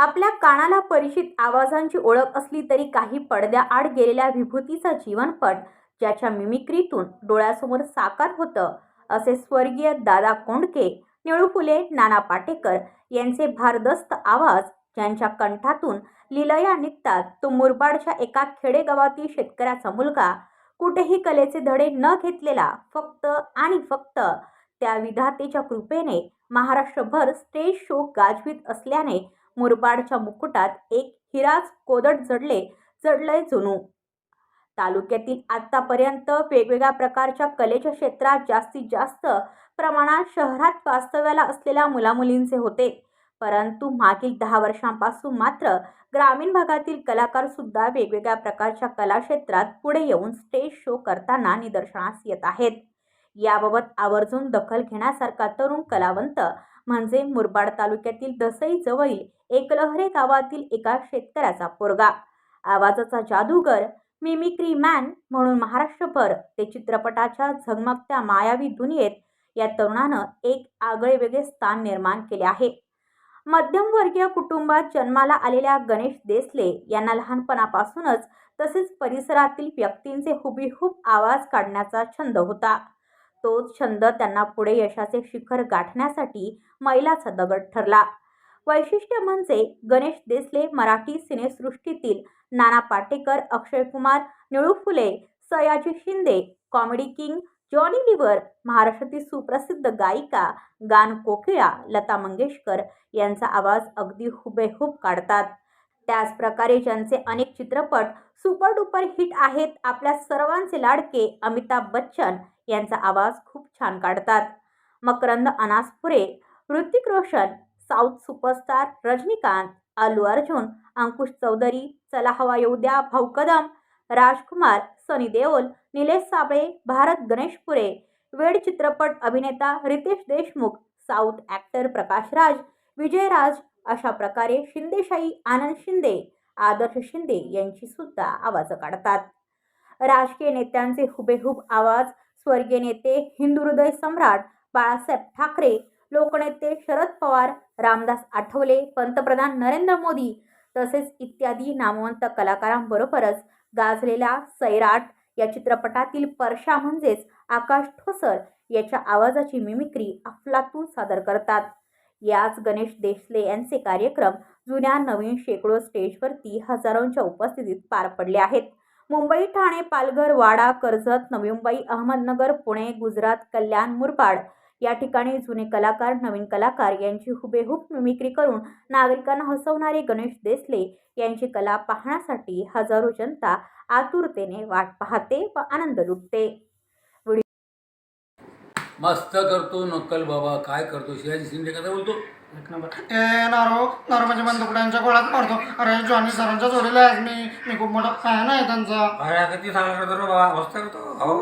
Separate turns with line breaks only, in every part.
आपल्या कानाला परिचित आवाजांची ओळख असली तरी काही पडद्याआड गेलेल्या विभूतीचा जीवनपट ज्याच्या मिमिक्रीतून डोळ्यासमोर साकार होतं असे स्वर्गीय दादा कोंडके निळू फुले नाना पाटेकर यांचे भारदस्त आवाज ज्यांच्या कंठातून लिलया निघतात तो मुरबाडच्या एका खेडेगावातील शेतकऱ्याचा मुलगा कुठेही कलेचे धडे न घेतलेला फक्त आणि फक्त त्या विधातेच्या कृपेने महाराष्ट्रभर स्टेज शो गाजवीत असल्याने मुरबाडच्या मुकुटात एक हिराज कोदट जडले जडलंय जुनू. तालुक्यातील आतापर्यंत वेगवेगळ्या प्रकारच्या कलेच्या क्षेत्रात जास्तीत जास्त प्रमाणात शहरात वास्तव्याला असलेल्या मुलामुलींचे होते. परंतु मागील दहा वर्षांपासून मात्र ग्रामीण भागातील कलाकार सुद्धा वेगवेगळ्या प्रकारच्या कलाक्षेत्रात पुढे येऊन स्टेज शो करताना निदर्शनास येत आहेत. याबाबत आवर्जून दखल घेण्यासारखा तरुण कलावंत म्हणजे मुरबाड तालुक्यातील दसई जवळील एकलहरे गावातील एका शेतकऱ्याचा पोरगा. आवाजाचा जादूगर मिमिक्री मॅन म्हणून महाराष्ट्रभर ते चित्रपटाच्या झगमगत्या मायावी दुनियेत या तरुणानं एक आगळे वेगळे स्थान निर्माण केले आहे. मध्यमवर्गीय कुटुंबात जन्माला आलेल्या गणेश देसले यांना लहानपणापासूनच तसेच परिसरातील व्यक्तींचे हुबीहूब आवाज काढण्याचा छंद होता. तोच छंद त्यांना पुढे यशाचे शिखर गाठण्यासाठी मैलाचा दगड ठरला. वैशिष्ट्य म्हणजे Ganesh Desale Marathi सिनेसृष्टीतील Nana Patekar Akshay Kumar Nilu Phule Sayaji Shinde comedy king Johnny Lever महाराष्ट्रातील सुप्रसिद्ध गायिका गान कोकिळा लता मंगेशकर यांचा आवाज अगदी हुबेहूब काढतात. त्याचप्रकारे ज्यांचे अनेक चित्रपट सुपर डुपर हिट आहेत आपल्या सर्वांचे लाडके अमिताभ बच्चन यांचा आवाज खूप छान काढतात. मकरंद अनासपुरे ऋतिक रोशन साऊथ सुपरस्टार रजनीकांत अल्लू अर्जुन अंकुश चौधरी चला हवा येऊ द्या भाऊ कदम राजकुमार सनी देओल निलेश साबळे भारत गणेशपुरे वेड चित्रपट अभिनेता रितेश देशमुख साऊथ ॲक्टर प्रकाश राज विजयराज अशा प्रकारे शिंदेशाही आनंद शिंदे आदर्श शिंदे यांची सुद्धा आवाज काढतात. राजकीय नेत्यांचे हुबेहूब आवाज स्वर्गीय नेते हिंदू हृदय सम्राट बाळासाहेब ठाकरे लोकनेते शरद पवार रामदास आठवले पंतप्रधान नरेंद्र मोदी तसेच इत्यादी नामवंत कलाकारांबरोबरच गाजलेल्या सैराट या चित्रपटातील परशा म्हणजेच आकाश ठोसर याच्या आवाजाची मिमिक्री अफलातून सादर करतात. याच गणेश देशले यांचे कार्यक्रम जुन्या नवीन शेकडो स्टेजवरती हजारोंच्या उपस्थितीत पार पडले आहेत. मुंबई ठाणे पालघर वाडा कर्जत नवी मुंबई अहमदनगर पुणे गुजरात कल्याण मुरबाड या ठिकाणी जुने कलाकार नवीन कलाकार यांची हुबेहूब मिमिक्री करून नागरिकांना हसवणारे गणेश देसले यांची कला पाहण्यासाठी हजारो जनता आतुरतेने वाट पाहते व आनंद लुटते.
मस्त करतो नक्कल बाबा. काय करतो? शिवाजी शिंदे कसा बोलतो?
एक नंबर. ए नारो नारो म्हणजे बंदुकड्यांच्या गोळ्यात मारतो. अरे जॉनी सरांच्या जोडीला आहे मी. मी खूप मोठा फॅन आहे त्यांचा.
अरे किती सांगला करतो रे बाबा. मस्त करतो. हो.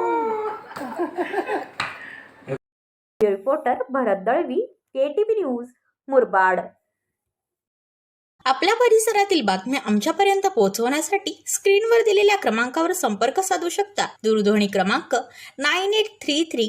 Reporter Bharat Dalvi KTV news Murbad.
आपल्या परिसरातील बातम्या आमच्यापर्यंत पोहोचवण्यासाठी स्क्रीनवर दिलेल्या क्रमांकावर संपर्क साधू शकता. दूरध्वनी क्रमांक nine eight three three